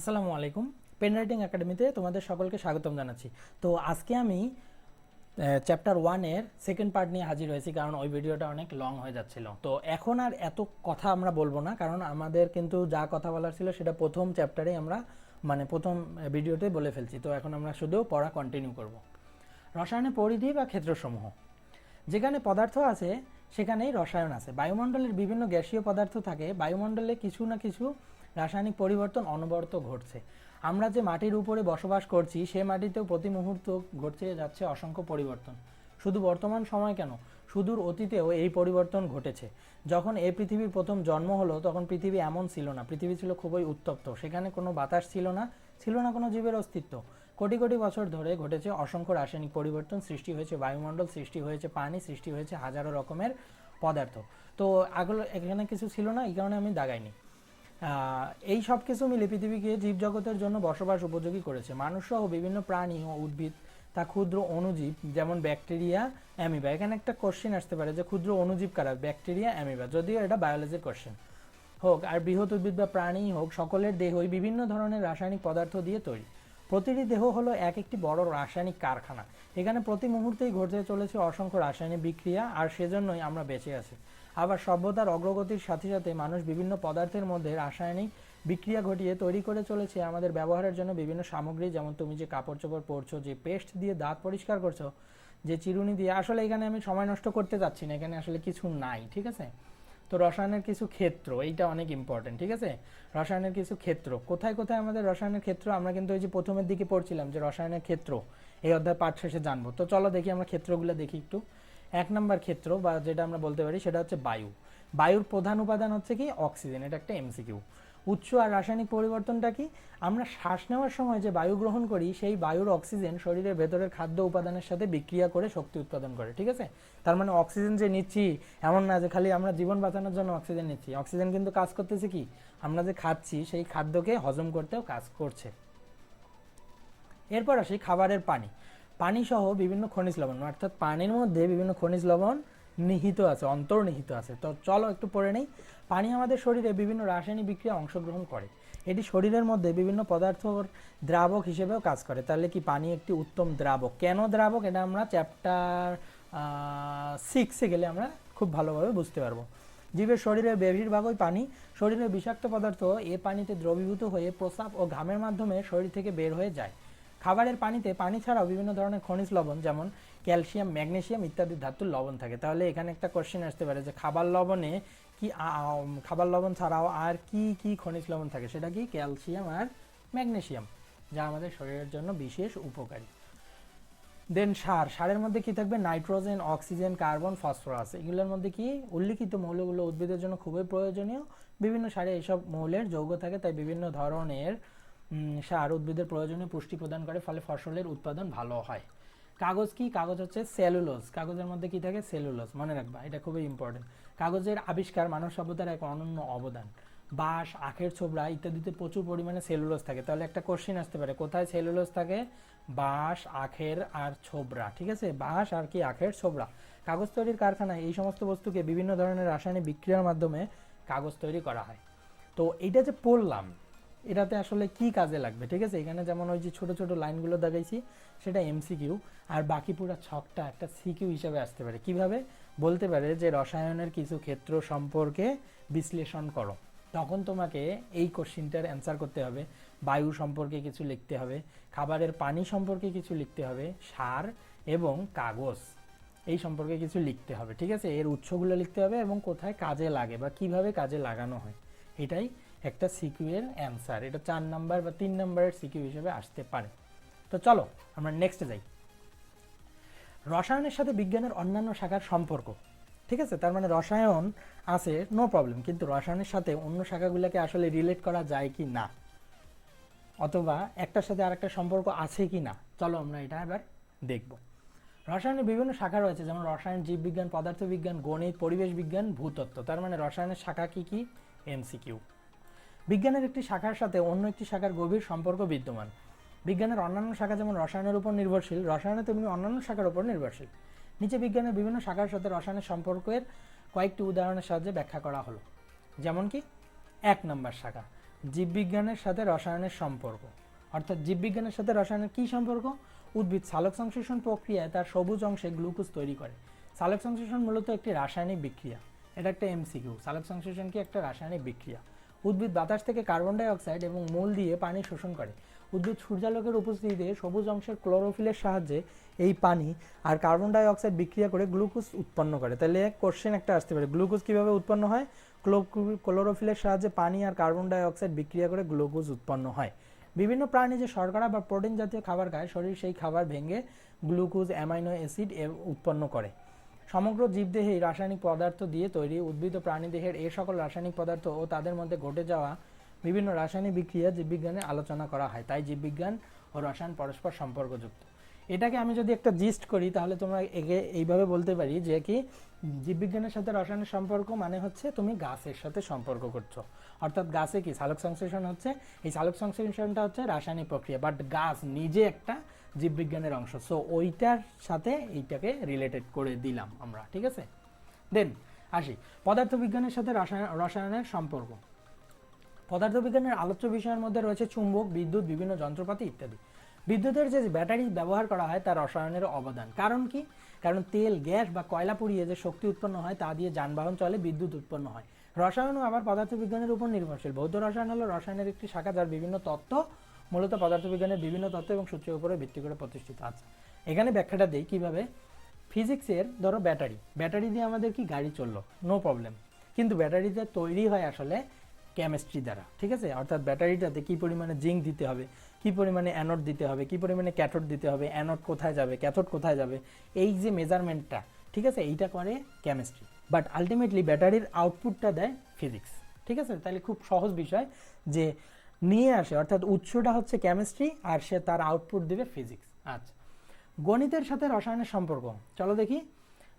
আসসালামু আলাইকুম। Pen writing একাডেমিতে তোমাদের সকলকে স্বাগতম জানাচ্ছি। তো আজকে আমি চ্যাপ্টার ওয়ানের সেকেন্ড পার্ট নিয়ে হাজির হয়েছি কারণ ওই ভিডিওটা অনেক লং হয়ে যাচ্ছিল। তো এখন আর এত কথা আমরা বলব না কারণ আমাদের কিন্তু যা কথা বলার ছিল সেটা প্রথম চ্যাপ্টারেই আমরা মানে প্রথম ভিডিওতে বলে ফেলছি। তো এখন আমরা শুধু পড়া কন্টিনিউ করব। রসায়নের পরিধি বা ক্ষেত্রসমূহ। যেখানে পদার্থ আছে, সেখানেই রসায়ন আছে। বায়ুমণ্ডলের বিভিন্ন গ্যাসীয় পদার্থ থাকে। বায়ুমণ্ডলে কিছু না কিছু রাসায়নিক পরিবর্তন অনবরত ঘটছে। আমরা যে মাটির উপরে বসবাস করছি, সে মাটিতেও প্রতি মুহূর্ত ঘটছে, যাচ্ছে অসংখ্য পরিবর্তন। শুধু বর্তমান সময় কেন? সুদূর অতীতেও এই পরিবর্তন ঘটেছে। যখন এই পৃথিবীর প্রথম জন্ম হলো, তখন পৃথিবী এমন ছিল না। পৃথিবী ছিল খুবই উত্তপ্ত। সেখানে কোনো বাতাস ছিল না ছিল না কোনো জীবের অস্তিত্ব। কোটি কোটি বছর ধরে ঘটেছে অসংখ্য রাসায়নিক পরিবর্তন সৃষ্টি হয়েছে, বায়ুমণ্ডল সৃষ্টি হয়েছে, পানি সৃষ্টি হয়েছে, হাজারো রকমের পদার্থ। তো আগলো এখানে কিছু ছিল না, এই কারণে আমি দাগাইনি। এই সব কিছু মিলে পৃথিবীকে জীবজগতের জন্য বসবাস উপযোগী করেছে। মানুষ সহ বিভিন্ন প্রাণী ও উদ্ভিদ, তা ক্ষুদ্র অণুজীব, যেমন ব্যাকটেরিয়া, অ্যামিবা। এখানে একটা কোশ্চেন আসতে পারে যে ক্ষুদ্র অণুজীব কারা? Bacteria, amoeba. যদিও এটা বায়োলজির কোশ্চেন হোক, আর বৃহৎ উদ্ভিদ বা প্রাণী হোক, সকলের দেহই বিভিন্ন ধরনের রাসায়নিক পদার্থ দিয়ে তৈরি। প্রতিটি দেহ হলো এক একটি বড় রাসায়নিক কারখানা। এখানে প্রতি মুহূর্তেই ঘটতে চলেছে অসংখ্য রাসায়নিক বিক্রিয়া, আর সেজন্যই আমরা বেঁচে আছি। আবার সভ্যতার অগ্রগতির সাথে সাথে মানুষ বিভিন্ন পদার্থের মধ্যে রাসায়নিক বিক্রিয়া ঘটিয়ে তৈরি করে চলেছে। আমাদের ব্যবহারের জন্য বিভিন্ন সামগ্রী, যেমন তুমি যে কাপড় চোপড় পরছো, যে পেস্ট দিয়ে দাঁত পরিষ্কার করছ, যে চিরুনি দিয়ে, আসলে এখানে আমি সময় নষ্ট করতে যাচ্ছি না। এখানে আসলে কিছু নাই, ঠিক আছে? তো রসায়নের কিছু ক্ষেত্র, এইটা অনেক ইম্পর্টেন্ট ঠিক আছে? রসায়নের কিছু ক্ষেত্র, কোথায় কোথায় আমাদের রসায়নের ক্ষেত্র? আমরা কিন্তু ওই যে প্রথমের দিকে পড়ছিলাম যে রসায়নের ক্ষেত্র, এই অধ্যায় পাঠ শেষে জানব। তো চলো দেখি আমরা ক্ষেত্রগুলো দেখি একটু। এক নম্বর ক্ষেত্র বা যেটা আমরা বলতে পারি সেটা হচ্ছে বায়ু। বায়ুর প্রধান উপাদান হচ্ছে কি? অক্সিজেন, এটা একটা এমসিকিউ। উচ্চ আর রাসায়নিক পরিবর্তনটা কি? আমরা শ্বাস নেওয়ার সময় যে বায়ু গ্রহণ করি, সেই বায়ুর অক্সিজেন শরীরের ভেতরের খাদ্য উপাদানের সাথে বিক্রিয়া করে শক্তি উৎপাদন করে, ঠিক আছে? তার মানে অক্সিজেন যে নিচ্ছি, এমন না যে খালি আমরা জীবন বাঁচানোর জন্য অক্সিজেন নিচ্ছি। অক্সিজেন কিন্তু কাজ করতেছে কি? আমরা যে খাচ্ছি, সেই খাদ্যকে হজম করতেও কাজ করছে। এরপর আসি খাবারের পানি। পানি সহ বিভিন্ন খনিজ লবণ, অর্থাৎ পানির মধ্যে বিভিন্ন খনিজ লবণ নিহিত আছে, অন্তর্নিহিত আছে। তো চলো একটু পড়ে নেই। পানি আমাদের শরীরে বিভিন্ন রাসায়নিক বিক্রিয়া অংশগ্রহণ করে। এটি শরীরের মধ্যে বিভিন্ন পদার্থ দ্রাবক হিসেবেও কাজ করে। তাহলে কি পানি একটি উত্তম দ্রাবক? কেন দ্রাবক? এটা আমরা চ্যাপ্টার সিক্সে গেলে আমরা খুব ভালোভাবে বুঝতে পারব। জীবের শরীরের বেশিরভাগই পানি। শরীরের বিষাক্ত পদার্থ এ পানিতে দ্রবীভূত হয়ে প্রস্রাব ও ঘামের মাধ্যমে শরীর থেকে বের হয়ে যায়। খাবারের পানিতে পানি ছাড়াও বিভিন্ন ধরনের খনিজ লবণ, যেমন ক্যালসিয়াম, ম্যাগনেসিয়াম ইত্যাদি ধাতুর লবণ থাকে। তাহলে এখানে একটা কোশ্চেন আসতে পারে যে খাবার লবণে কি খাবার লবণ ছাড়াও আর কি কি খনিজ লবণ থাকে? সেটা কি ক্যালসিয়াম আর ম্যাগনেসিয়াম, যা আমাদের শরীরের জন্য বিশেষ উপকারী। দেন সার, সারের মধ্যে কি থাকবে? Nitrogen, oxygen, carbon, phosphorus. এগুলোর মধ্যে কি উল্লিখিত মৌলগুলো উদ্ভিদের জন্য খুবই প্রয়োজনীয়। বিভিন্ন সারে এইসব মৌলের যৌগ থাকে, তাই বিভিন্ন ধরনের সার উদ্ভিদের প্রয়োজনীয় পুষ্টি প্রদান করে, ফলে ফসলের উৎপাদন ভালো হয়। কাগজ কি? কাগজ হচ্ছে সেলুলোজ কাগজের মধ্যে কি থাকে? সেলুলোজ মনে রাখবা, এটা খুবই ইম্পর্টেন্ট কাগজের আবিষ্কার মানব সভ্যতার এক অনন্য অবদান। বাঁশ, আখের ছোবড়া ইত্যাদিতে প্রচুর পরিমাণে সেলুলোজ থাকে। তাহলে একটা কোশ্চেন আসতে পারে, কোথায় সেলুলোজ থাকে? বাঁশ, আখের আর ছোবড়া ঠিক আছে? বাঁশ আর কি আখের ছোবড়া কাগজ তৈরির কারখানায় এই সমস্ত বস্তুকে বিভিন্ন ধরনের রাসায়নিক বিক্রিয়ার মাধ্যমে কাগজ তৈরি করা হয়। তো এইটা যে পড়লাম এটাতে আসলে কি কাজে লাগবে? ঠিক আছে? এখানে যেমন ওই যে ছোট ছোট লাইনগুলো দেখাইছি, সেটা এমসিকিউ আর বাকি পুরো ছকটা একটা সিকিউ হিসাবে আসতে পারে। কীভাবে? বলতে পারে যে রসায়নের কিছু ক্ষেত্র সম্পর্কে বিশ্লেষণ করো। তখন তোমাকে এই কোশ্চিনটার অ্যান্সার করতে হবে। বায়ু সম্পর্কে কিছু লিখতে হবে, খাবারের পানি সম্পর্কে কিছু লিখতে হবে, সার এবং কাগজ এই সম্পর্কে কিছু লিখতে হবে। ঠিক আছে? এর উৎসগুলো লিখতে হবে এবং কোথায় কাজে লাগে বা কীভাবে কাজে লাগানো হয়। এটাই একটা সিকিউয়ের অ্যান্সার এটা চার নাম্বার বা তিন নাম্বারের সিকিউ হিসেবে আসতে পারে। তো চলো, আমরা নেক্সটে যাই। রসায়নের সাথে বিজ্ঞানের অন্যান্য শাখার সম্পর্ক, ঠিক আছে? তার মানে রসায়ন আছে নো প্রবলেম কিন্তু রসায়নের সাথে অন্য শাখাগুলোকে আসলে রিলেট করা যায় কি না? অথবা একটার সাথে আরেকটা সম্পর্ক আছে কি না? চলো আমরা এটা এবার দেখব। রসায়নের বিভিন্ন শাখা রয়েছে, যেমন রসায়ন, জীববিজ্ঞান, পদার্থবিজ্ঞান, গণিত, পরিবেশ বিজ্ঞান, ভূতত্ত্ব। তার মানে রসায়নের শাখা কি কি? এমসিকিউ বিজ্ঞানের একটি শাখার সাথে অন্য একটি শাখার গভীর সম্পর্ক বিদ্যমান। বিজ্ঞানের অন্যান্য শাখা যেমন রসায়নের উপর নির্ভরশীল, রসায়নে তেমনি অন্যান্য শাখার উপর নির্ভরশীল। নিচে বিজ্ঞানের বিভিন্ন শাখার সাথে রসায়নের সম্পর্কের কয়েকটি উদাহরণের সাহায্যে ব্যাখ্যা করা হলো। যেমন কি? এক নম্বর শাখা, জীববিজ্ঞানের সাথে রসায়নের সম্পর্ক। অর্থাৎ জীববিজ্ঞানের সাথে রসায়নের কী সম্পর্ক? উদ্ভিদ সালোক সংশ্লেষণ প্রক্রিয়ায় তার সবুজ অংশে গ্লুকোজ তৈরি করে। সালোক সংশ্লেষণ মূলত একটি রাসায়নিক বিক্রিয়া। এটা একটা এমসিকিউ। সালোক সংশ্লেষণ কি একটা রাসায়নিক বিক্রিয়া? উদ্ভিদ বাতাস থেকে কার্বন ডাই অক্সাইড এবং মূল দিয়ে পানি শোষণ করে। উদ্ভিদ সূর্যালোকের উপস্থিতিতে সবুজ অংশের ক্লোরোফিলের সাহায্যে এই পানি আর কার্বন ডাই অক্সাইড বিক্রিয়া করে গ্লুকোজ উৎপন্ন করে। তাহলে কোশ্চেন একটা আসতে পারে গ্লুকোজ কীভাবে উৎপন্ন হয়? ক্লো ক্লোরোফিলের সাহায্যে পানি আর কার্বন ডাই অক্সাইড বিক্রিয়া করে গ্লুকোজ উৎপন্ন হয়। বিভিন্ন প্রাণী যে শর্করা বা প্রোটিন জাতীয় খাবার খায়, শরীর সেই খাবার ভেঙে গ্লুকোজ অ্যামাইনো অ্যাসিড উৎপন্ন করে। সমগ্র জীবদেহে রাসায়নিক পদার্থ দিয়ে তৈরি উদ্ভিদ ও প্রাণীদেহের এই সকল রাসায়নিক পদার্থ ও তাদের মধ্যে ঘটে যাওয়া বিভিন্ন রাসায়নিক বিক্রিয়া জীববিজ্ঞানে আলোচনা করা হয়। তাই জীববিজ্ঞান ও রসায়ন পরস্পর সম্পর্কযুক্ত। এটাকে আমি যদি একটা জিস্ট করি, তাহলে তোমরা একে এইভাবে বলতে পারি যে কি, জীববিজ্ঞানের সাথে রসায়নের সম্পর্ক মানে হচ্ছে তুমি গাছের সাথে সম্পর্ক করছ। অর্থাৎ গাছে কি? সালোক সংশ্লেষণ হচ্ছে। এই সালোক সংশ্লেষণটা হচ্ছে রাসায়নিক প্রক্রিয়া। বাট গাছ নিজে একটা জীববিজ্ঞানের অংশ। সো ওইটার সাথে এইটাকে রিলেটেড করে দিলাম আমরা, ঠিক আছে? দেন আসি। পদার্থবিজ্ঞানের সাথে রসায়ন রসায়নের সম্পর্ক। পদার্থবিজ্ঞানের আলোচ্য বিষয়ের মধ্যে রয়েছে চুম্বক, বিদ্যুৎ, বিভিন্ন যন্ত্রপাতি ইত্যাদি। বিদ্যুতের যে ব্যাটারি ব্যবহার করা হয় তার রসায়নের অবদান। কারণ কি? কারণ তেল, গ্যাস বা কয়লা পুড়িয়ে যে শক্তি উৎপন্ন হয়, তা দিয়ে যানবাহন চলে, বিদ্যুৎ উৎপন্ন হয়। রসায়নও আবার পদার্থবিজ্ঞানের উপর নির্ভরশীল। ভৌত রসায়ন হলো রসায়নের একটি শাখা যার বিভিন্ন তত্ত্ব মূলত পদার্থবিজ্ঞানের বিভিন্ন তত্ত্ব এবং সূত্রের উপরে ভিত্তি করে প্রতিষ্ঠিত আছে। এখানে ব্যাখ্যাটা দেই কীভাবে? ফিজিক্সের ধরো ব্যাটারি। ব্যাটারি দিয়ে আমাদের কি গাড়ি চলল? নো প্রবলেম কিন্তু ব্যাটারিটা তৈরি হয় আসলে কেমিস্ট্রি দ্বারা, ঠিক আছে? অর্থাৎ ব্যাটারিটাতে কি পরিমাণে জিঙ্ক দিতে হবে? কি পরিমাণে অ্যানোড দিতে হবে? কি পরিমাণে ক্যাথোড দিতে হবে? অ্যানোড কোথায় যাবে? ক্যাথোড কোথায় যাবে? এই যে মেজারমেন্টটা ঠিক আছে? এইটা করে কেমিস্ট্রি বাট আলটিমেটলি ব্যাটারির আউটপুটটা দেয় ফিজিক্স ঠিক আছে? তাহলে খুব সহজ বিষয় যে নিয়ে আসে অর্থাৎ উৎসটা হচ্ছে কেমিস্ট্রি আর সে তার আউটপুট দিবে ফিজিক্স আচ্ছা। গণিতের সাথে রসায়নের সম্পর্ক চলো দেখি।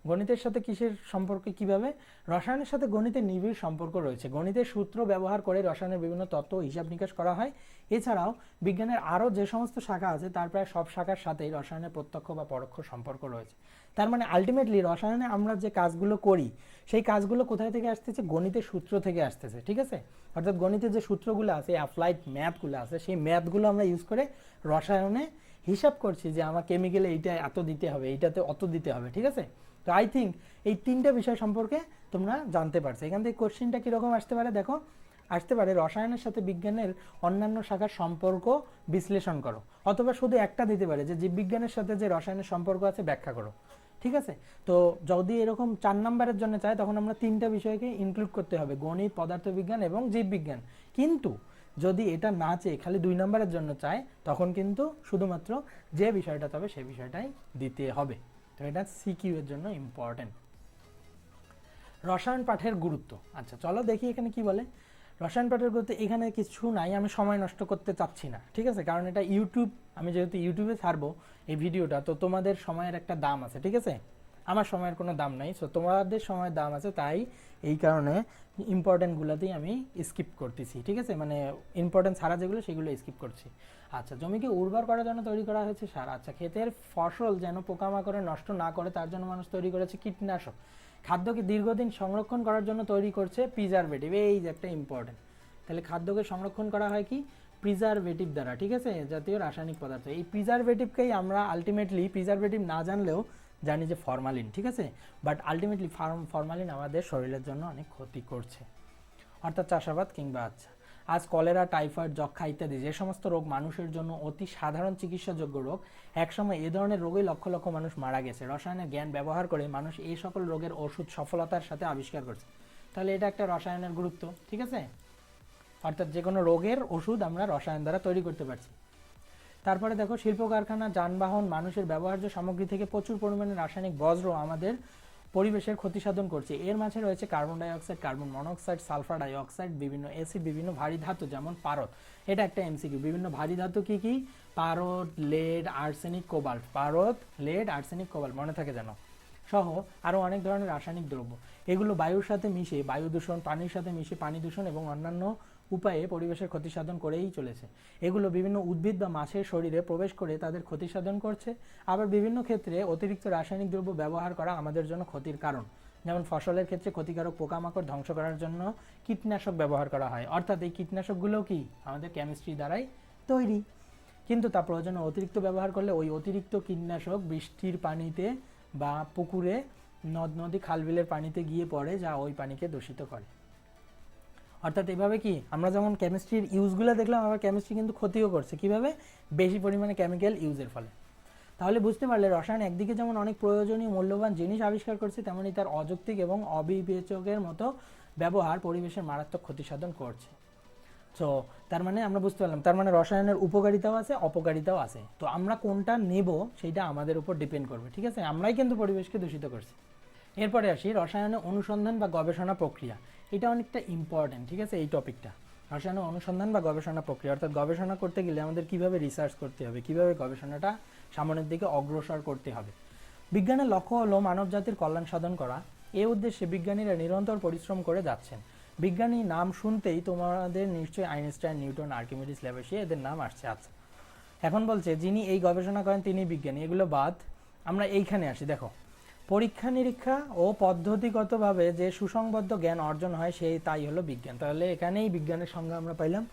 গণিতের সাথে কিসের সম্পর্কে, কীভাবে? রসায়নের সাথে গণিতের নিবিড় সম্পর্ক রয়েছে। গণিতের সূত্র ব্যবহার করে রসায়নের বিভিন্ন তত্ত্ব হিসাব নিকাশ করা হয়। এছাড়াও বিজ্ঞানের আরও যে সমস্ত শাখা আছে, তার প্রায় সব শাখার সাথেই রসায়নের প্রত্যক্ষ বা পরোক্ষ সম্পর্ক রয়েছে। তার মানে আলটিমেটলি রসায়নে আমরা যে কাজগুলো করি, সেই কাজগুলো কোথায় থেকে আসতেছে? গণিতের সূত্র থেকে আসতেছে, ঠিক আছে? অর্থাৎ গণিতের যে সূত্রগুলো আছে অ্যাপ্লাইড ম্যাথগুলো আছে, সেই ম্যাথগুলো আমরা ইউজ করে রসায়নে হিসাব করছি যে আমার কেমিক্যালে এইটা এত দিতে হবে, এইটাতে অত দিতে হবে, ঠিক আছে? তো আই থিঙ্ক এই তিনটা বিষয় সম্পর্কে তোমরা জানতে পারছ। এখান থেকে কোশ্চেনটা কীরকম আসতে পারে দেখো? আসতে পারে রসায়নের সাথে বিজ্ঞানের অন্যান্য শাখার সম্পর্ক বিশ্লেষণ করো। অথবা শুধু একটা দিতে পারে যে জীববিজ্ঞানের সাথে যে রসায়নের সম্পর্ক আছে ব্যাখ্যা করো। ঠিক আছে? তো যদি এরকম চার নাম্বারের জন্য চাই তখন আমরা তিনটা বিষয়কে ইনক্লুড করতে হবে। গণিত, পদার্থবিজ্ঞান এবং জীববিজ্ঞান। কিন্তু যদি এটা না চেয়ে খালি দুই নাম্বারের জন্য চায়, তখন কিন্তু শুধুমাত্র যে বিষয়টা তবে সে বিষয়টাই দিতে হবে। তো এটা সিকিউ এর জন্য ইম্পর্টেন্ট রসায়ন পাঠের গুরুত্ব। আচ্ছা চলো দেখি এখানে কি বলে। রসায়ন পাঠের গুরুত্ব, এখানে কিছু নাই, আমি সময় নষ্ট করতে চাচ্ছি না, ঠিক আছে? কারণ এটা ইউটিউব আমি যেহেতু ইউটিউবে ছাড়বো এই ভিডিওটা তো তোমাদের সময়ের একটা দাম আছে, ঠিক আছে? আমার সময়ের কোনো দাম নাই সো তোমাদের সময়ের দাম আছে, তাই এই কারণে ইম্পর্টেন্টগুলোতেই আমি স্কিপ করতেছি, ঠিক আছে? মানে ইম্পর্টেন্ট ছাড়া যেগুলো, সেগুলো স্কিপ করছি। আচ্ছা জমিকে উর্বর করার জন্য তৈরি করা হয়েছে সার। আচ্ছা ক্ষেতের ফসল যেন পোকামাকড়ে নষ্ট না করে, তার জন্য মানুষ তৈরি করেছে কীটনাশক। খাদ্যকে দীর্ঘদিন সংরক্ষণ করার জন্য তৈরি করছে প্রিজারভেটিভ এই যে একটা ইম্পর্টেন্ট তাহলে খাদ্যকে সংরক্ষণ করা হয় কি? প্রিজারভেটিভ দ্বারা, ঠিক আছে? জাতীয় রাসায়নিক পদার্থ। এই প্রিজারভেটিভকেই আমরা আলটিমেটলি প্রিজারভেটিভ না জানলেও জানি যে ফরমালিন ঠিক আছে? বাট আলটিমেটলি ফার্ম ফরমালিন আমাদের শরীরের জন্য অনেক ক্ষতি করছে। অর্থাৎ চাষাবাদ কিংবা আচ্ছা। আজ কলেরা, টাইফয়েড যক্ষা ইত্যাদি যে সমস্ত রোগ মানুষের জন্য অতি সাধারণ চিকিৎসাযোগ্য রোগ, একসময় এ ধরনের রোগেই লক্ষ লক্ষ মানুষ মারা গেছে। রসায়নের জ্ঞান ব্যবহার করে মানুষ এই সকল রোগের ওষুধ সফলতার সাথে আবিষ্কার করছে। তাহলে এটা একটা রসায়নের গুরুত্ব, ঠিক আছে? অর্থাৎ যে কোনো রোগের ওষুধ আমরা রসায়ন দ্বারা তৈরি করতে পারছি। তারপরে দেখো শিল্প কারখানা যানবাহন, মানুষের ব্যবহার্য সামগ্রী থেকে প্রচুর পরিমাণে রাসায়নিক বজ্র আমাদের পরিবেশের ক্ষতি সাধন করছে। এর মাঝে রয়েছে carbon dioxide, carbon monoxide, sulphur dioxide, বিভিন্ন অ্যাসিড, বিভিন্ন ভারী ধাতু যেমন পারদ। এটা একটা এমসিকিউ। বিভিন্ন ভারী ধাতু কি কি? পারদ, লেড, আর্সেনিক, কোবাল্ট। পারদ, লেড, আর্সেনিক, কোবাল্ট, মনে থাকে যেন। সহ আরও অনেক ধরনের রাসায়নিক দ্রব্য। এগুলো বায়ুর সাথে মিশে বায়ু দূষণ পানির সাথে মিশে পানি দূষণ এবং অন্যান্য উপায়ে পরিবেশের ক্ষতি সাধন করেই চলেছে। এগুলো বিভিন্ন উদ্ভিদ বা মাছের শরীরে প্রবেশ করে তাদের ক্ষতি সাধন করছে। আবার বিভিন্ন ক্ষেত্রে অতিরিক্ত রাসায়নিক দ্রব্য ব্যবহার করা আমাদের জন্য ক্ষতির কারণ। যেমন ফসলের ক্ষেত্রে ক্ষতিকারক পোকামাকড় ধ্বংস করার জন্য কীটনাশক ব্যবহার করা হয়। অর্থাৎ এই কীটনাশকগুলো কি? আমাদের কেমিস্ট্রি দ্বারাই তৈরি। কিন্তু তা প্রয়োজনে অতিরিক্ত ব্যবহার করলে ওই অতিরিক্ত কীটনাশক বৃষ্টির পানিতে বা পুকুরে নদ নদী খালবিলের পানিতে গিয়ে পড়ে, যা ওই পানিকে দূষিত করে। অর্থাৎ এভাবে কি, আমরা যেমন কেমিস্ট্রির ইউজগুলো দেখলাম, আবার কেমিস্ট্রি কিন্তু ক্ষতিও করছে। কীভাবে? বেশি পরিমাণে কেমিক্যাল ইউজের ফলে। তাহলে বুঝতে পারলে রসায়ন একদিকে যেমন অনেক প্রয়োজনীয়, মূল্যবান জিনিস আবিষ্কার করছে, তেমনি তার অযৌক্তিক এবং অবিবেচকের মতো ব্যবহার পরিবেশের মারাত্মক ক্ষতি সাধন করছে। তো তার মানে আমরা বুঝতে পারলাম, তার মানে রসায়নের উপকারিতাও আছে, অপকারিতাও আছে। তো আমরা কোনটা নেব সেটা আমাদের উপর ডিপেন্ড করবে, ঠিক আছে? আমরাই কিন্তু পরিবেশকে দূষিত করছি। এরপরে আসি, রসায়নে অনুসন্ধান বা গবেষণা প্রক্রিয়া। এটা অনেকটা ইম্পর্টেন্ট ঠিক আছে? এই টপিকটা রসায়নে অনুসন্ধান বা গবেষণা প্রক্রিয়া, অর্থাৎ গবেষণা করতে গেলে আমাদের কীভাবে রিসার্চ করতে হবে, কীভাবে গবেষণাটা সামনের দিকে অগ্রসর করতে হবে। বিজ্ঞানের লক্ষ্য হলো মানব জাতির কল্যাণ সাধন করা। এ উদ্দেশ্যে বিজ্ঞানীরা নিরন্তর পরিশ্রম করে যাচ্ছেন। বিজ্ঞানী নাম শুনতেই তোমাদের নিশ্চয়ই আইনস্টাইন, নিউটন, আর্কিমিডিস ল্যাবেসি এদের নাম আসছে। আচ্ছা এখন বলছে, যিনি এই গবেষণা করেন, তিনি বিজ্ঞানী। এগুলো বাদ, আমরা এইখানে আসি, দেখো। পরীক্ষা নিরীক্ষা ও পদ্ধতিগতভাবে যে সুসংবদ্ধ জ্ঞান অর্জন হয় সেই তাই হলো বিজ্ঞান। তাহলে এখানেই বিজ্ঞানের সঙ্গে আমরা পাইলাম।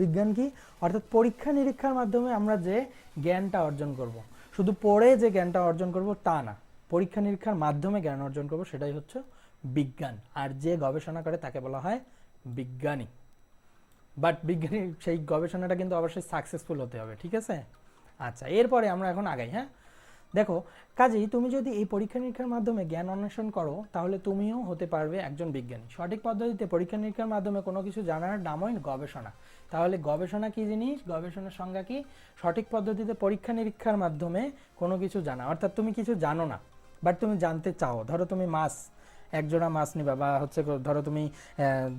বিজ্ঞান কি? অর্থাৎ পরীক্ষা নিরীক্ষার মাধ্যমে আমরা যে জ্ঞানটা অর্জন করব। শুধু পড়ে যে জ্ঞানটা অর্জন করব তা না পরীক্ষা নিরীক্ষার মাধ্যমে জ্ঞান অর্জন করব সেটাই হচ্ছে বিজ্ঞান। আর যে গবেষণা করে তাকে বলা হয় বিজ্ঞানী। বাট বিজ্ঞানী সেই গবেষণাটা কিন্তু অবশ্যই সাকসেসফুল হতে হবে, ঠিক আছে? আচ্ছা এরপরে আমরা এখন আগাই হ্যাঁ? দেখো, কাজেই তুমি যদি এই পরীক্ষা নিরীক্ষার মাধ্যমে জ্ঞান অন্বেষণ করো, তাহলে তুমিও হতে পারবে একজন বিজ্ঞানী। সঠিক পদ্ধতিতে পরীক্ষা নিরীক্ষার মাধ্যমে কোনো কিছু জানার নামই গবেষণা। তাহলে গবেষণা কি জিনিস? গবেষণার সংজ্ঞা কি? সঠিক পদ্ধতিতে পরীক্ষা নিরীক্ষার মাধ্যমে কোনো কিছু জানা। অর্থাৎ তুমি কিছু জানো না বাট তুমি জানতে চাও। ধরো তুমি মাছ, একজোড়া মাছ নিবা, বা হচ্ছে ধরো তুমি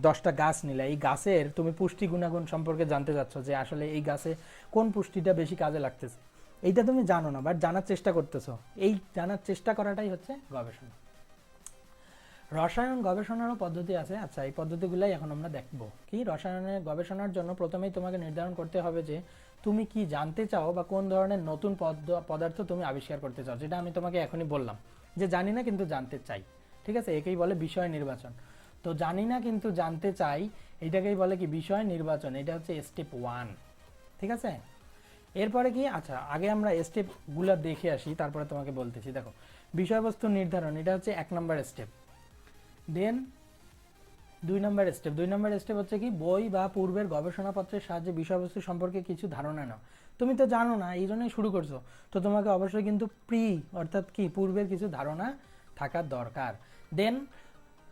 দশটা গাছ নিলে। এই গাছের তুমি পুষ্টি গুণাগুণ সম্পর্কে জানতে চাচ্ছ যে আসলে এই গাছে কোন পুষ্টিটা বেশি কাজে লাগতেছে। এইটা তুমি জানো না বাট জানার চেষ্টা করতেছো। এই জানার চেষ্টা করাটাই হচ্ছে গবেষণা। রসায়ন গবেষণারও পদ্ধতি আছে। আচ্ছা এই পদ্ধতিগুলাই এখন আমরা দেখব। কি? রসায়নের গবেষণার জন্য প্রথমেই তোমাকে নির্ধারণ করতে হবে যে তুমি কি জানতে চাও বা কোন ধরনের নতুন পদার্থ তুমি আবিষ্কার করতে চাও, যেটা আমি তোমাকে এখনই বললাম। যে জানি না কিন্তু জানতে চাই। ঠিক আছে? একেই বলে বিষয় নির্বাচন। তো জানি না কিন্তু জানতে চাই, এটাকেই বলে কি? বিষয় নির্বাচন। এটা হচ্ছে স্টেপ ওয়ান ঠিক আছে? এরপরে কি? আচ্ছা আগে আমরা স্টেপগুলো দেখে আসি, তারপরে তোমাকে বলতেছি। দেখো, বিষয়বস্তু নির্ধারণ, এটা হচ্ছে এক নম্বর স্টেপ দেন দুই নম্বর স্টেপ দুই নম্বর স্টেপ হচ্ছে কি? বই বা পূর্বের গবেষণাপত্রের সাহায্যে বিষয়বস্তু সম্পর্কে কিছু ধারণা নাও। তুমি তো জানো না, এই জন্যই শুরু করছ। তো তোমাকে অবশ্যই কিন্তু প্রি অর্থাৎ কি? পূর্বের কিছু ধারণা থাকার দরকার। দেন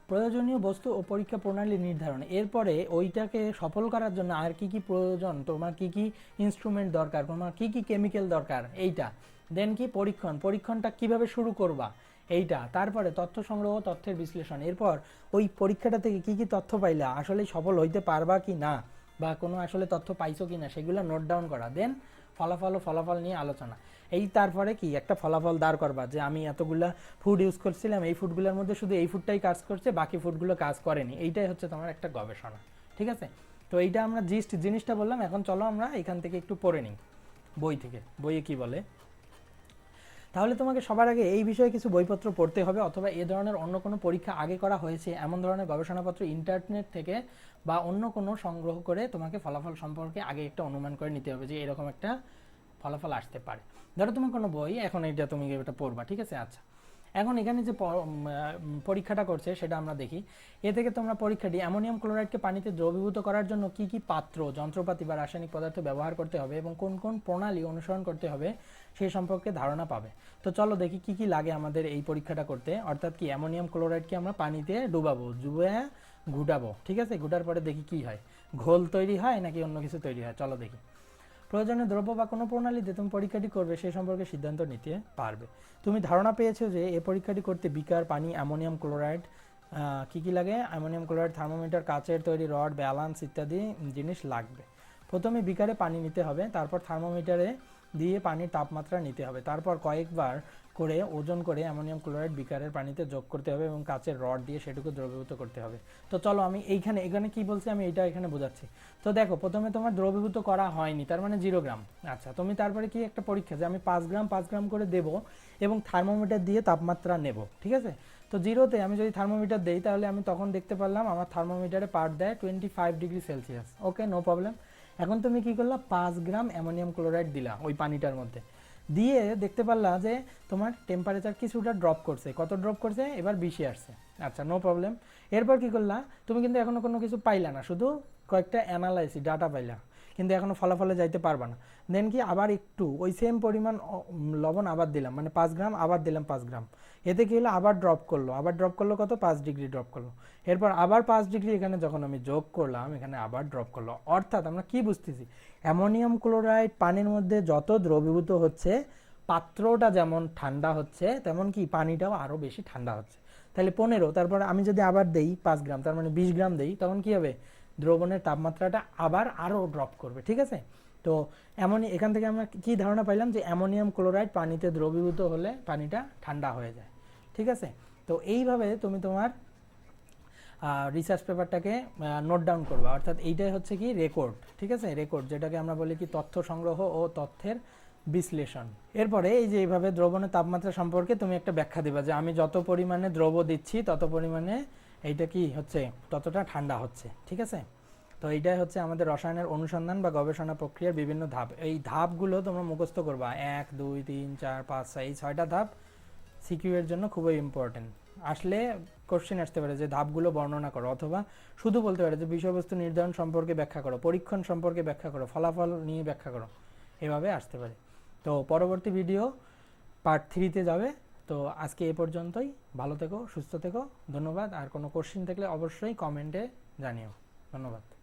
প্রয়োজনীয় বস্তু ও পরীক্ষা প্রণালী নির্ধারণ। এরপরে ওইটাকে সফল করার জন্য আর কি কি প্রয়োজন? তোমার কি কি ইনস্ট্রুমেন্ট দরকার? তোমার কি কি কেমিক্যাল দরকার? এইটা। দেন কি? পরীক্ষণ। পরীক্ষণটা কীভাবে শুরু করবা? এইটা। তারপরে তথ্য সংগ্রহ তথ্যের বিশ্লেষণ। এরপর ওই পরীক্ষাটা থেকে কি কি তথ্য পাইলা? আসলে সফল হইতে পারবা কি না? বা কোনো আসলে তথ্য পাইছো কি না? সেগুলো নোট ডাউন করা। দেন ফলাফল ও ফলাফল নিয়ে আলোচনা। এই তারপরে কি একটা ফলাফল দাঁড় করবা যে আমি এতগুলা ফুড ইউজ করছিলাম, এই ফুডগুলোর মধ্যে শুধু এই ফুডটাই কাজ করছে, বাকি ফুডগুলো কাজ করেনি। এইটাই হচ্ছে তোমার একটা গবেষণা, ঠিক আছে? তো এইটা আমরা জিস্ট জিনিসটা বললাম, এখন চলো আমরা এখান থেকে একটু পড়ে নিই, বই থেকে। বইয়ে কি বলে? তাহলে তোমাকে সবার আগে এই বিষয়ে কিছু বইপত্র পড়তে হবে, অথবা এ ধরনের অন্য কোনো পরীক্ষা আগে করা হয়েছে, এমন ধরনের গবেষণাপত্র ইন্টারনেট থেকে বা অন্য কোনো সংগ্রহ করে তোমাকে ফলাফল সম্পর্কে আগে একটা অনুমান করে নিতে হবে যে এরকম একটা ফলাফল আসতে পারে। ধরো তোমার কোনো বই, এখন এইটা তুমি এটা পড়বা, ঠিক আছে? আচ্ছা। এখন এখানে যে পরীক্ষাটা করছে সেটা আমরা দেখি। এ থেকে তোমরা পরীক্ষাটি অ্যামোনিয়াম ক্লোরাইডকে পানিতে দ্রবীভূত করার জন্য কি কি পাত্র, যন্ত্রপাতি বা রাসায়নিক পদার্থ ব্যবহার করতে হবে এবং কোন কোন প্রণালী অনুসরণ করতে হবে সেই সম্পর্কে ধারণা পাবে। তো চলো দেখি কি কি লাগে আমাদের এই পরীক্ষাটা করতে। অর্থাৎ কি অ্যামোনিয়াম ক্লোরাইডকে আমরা পানিতে ডুবাবো, ডুবে ঘুটাবো ঠিক আছে? ঘুটার পরে দেখি কি হয়। ঘোল তৈরি হয় নাকি অন্য কিছু তৈরি হয়? চলো দেখি। প্রয়োজনীয় দ্রব্য বা কোনো প্রণালীতে তুমি পরীক্ষাটি করবে সেই সম্পর্কে সিদ্ধান্ত নিতে পারবে। তুমি ধারণা পেয়েছ যে এই পরীক্ষাটি করতে বিকার, পানি, অ্যামোনিয়াম ক্লোরাইড কী কী লাগে? অ্যামোনিয়াম ক্লোরাইড, থার্মোমিটার, কাচের তৈরি রড, ব্যালান্স ইত্যাদি জিনিস লাগবে। প্রথমে বিকারে পানি নিতে হবে, তারপর থার্মোমিটারে দিয়ে পানির তাপমাত্রা নিতে হবে। তারপর কয়েকবার করে, ওজন করে অ্যামোনিয়াম ক্লোরাইড বিকারের পানিতে যোগ করতে হবে এবং কাচের রড দিয়ে সেটুকু দ্রবীভূত করতে হবে। তো চলো আমি এইখানে, এখানে কি বলছি আমি এটা এখানে বোঝাচ্ছি। তো দেখো, প্রথমে তোমার দ্রবীভূত করা হয়নি, তার মানে জিরো গ্রাম। আচ্ছা তুমি তারপরে কি একটা পরীক্ষা যে আমি পাঁচ গ্রাম পাঁচ গ্রাম করে দেবো এবং থার্মোমিটার দিয়ে তাপমাত্রা নেব, ঠিক আছে? তো জিরোতে আমি যদি থার্মোমিটার দেই তাহলে আমি তখন দেখতে পারলাম আমার থার্মোমিটারে পার দেয় twenty five degree Celsius, okay? No problem. এখন তুমি কি করলা, পাঁচ গ্রাম অ্যামোনিয়াম ক্লোরাইড দিলা ওই পানিটার মধ্যে। দিয়ে দেখতে পারলা যে তোমার টেম্পারেচার কিছুটা ড্রপ করছে। কত ড্রপ করছে? এবার বেশি আসছে। আচ্ছা নো প্রবলেম এরপর কি করলা? তুমি কিন্তু এখনও কোনো কিছু পাইলা না, শুধু কয়েকটা অ্যানালাইসি ডাটা পাইলা। কিন্তু এখনও ফলাফলে যাইতে পারবা না। দেন কি আবার একটু, ওই সেম পরিমাণ লবণ আবার দিলাম মানে পাঁচ গ্রাম আবার দিলাম পাঁচ গ্রাম। এতে কি হলো? আবার ড্রপ করল। আবার ড্রপ করল কত? পাঁচ ডিগ্রি ড্রপ করল। এরপর আবার পাঁচ ডিগ্রি এখানে যখন আমি যোগ করলাম, এখানে আবার ড্রপ করল। অর্থাৎ আমরা কি বুঝতেছি? অ্যামোনিয়াম ক্লোরাইড পানির মধ্যে যত দ্রবীভূত হচ্ছে, পাত্রটা যেমন ঠান্ডা হচ্ছে, তেমন কি পানিটাও আরও বেশি ঠান্ডা হচ্ছে। তাহলে পনেরো, তারপর আমি যদি আবার দেই পাঁচ গ্রাম, তার মানে বিশ গ্রাম দেই, তখন কি হবে? দ্রবণের তাপমাত্রাটা আবার আরও ড্রপ করবে, ঠিক আছে? তো এমনই এখান থেকে আমরা কি ধারণা পাইলাম যে অ্যামোনিয়াম ক্লোরাইড পানিতে দ্রবীভূত হলে পানিটা ঠান্ডা হয়ে যায়, ঠিক আছে? তো এইভাবে তুমি তোমার রিসার্চ পেপারটাকে নোট ডাউন করবা। অর্থাৎ এইটাই হচ্ছে কি রেকর্ড ঠিক আছে? রেকর্ড যেটাকে আমরা বলি কি তথ্য সংগ্রহ ও তথ্যের বিশ্লেষণ। এরপরে এই যে এইভাবে দ্রবণের তাপমাত্রা সম্পর্কে তুমি একটা ব্যাখ্যা দিবা যে আমি যত পরিমাণে দ্রব দিচ্ছি, তত পরিমাণে এইটা কি হচ্ছে? ততটা ঠান্ডা হচ্ছে, ঠিক আছে? তো এইটাই হচ্ছে আমাদের রসায়নের অনুসন্ধান বা গবেষণা প্রক্রিয়ার বিভিন্ন ধাপ। এই ধাপগুলো তোমরা মুখস্থ করবা। এক, দুই, তিন, চার, পাঁচ, ছয়, এই ছয়টা ধাপ সিকিউ এর জন্য খুবই ইম্পর্টেন্ট আসলে কোশ্চেন আসতে পারে যে ধাপগুলো বর্ণনা করো অথবা শুধু বলতে পারে যে বিষয়বস্তু নির্ধারণ সম্পর্কে ব্যাখ্যা করো, পরীক্ষণ সম্পর্কে ব্যাখ্যা করো, ফলাফল নিয়ে ব্যাখ্যা করো। এভাবে আসতে পারে। তো পরবর্তী ভিডিও পার্ট থ্রিতে যাবে। তো আজকে এ পর্যন্তই। ভালো থেকো, সুস্থ থেকো। ধন্যবাদ। আর কোনো কোশ্চিন থাকলে অবশ্যই কমেন্টে জানিও। ধন্যবাদ।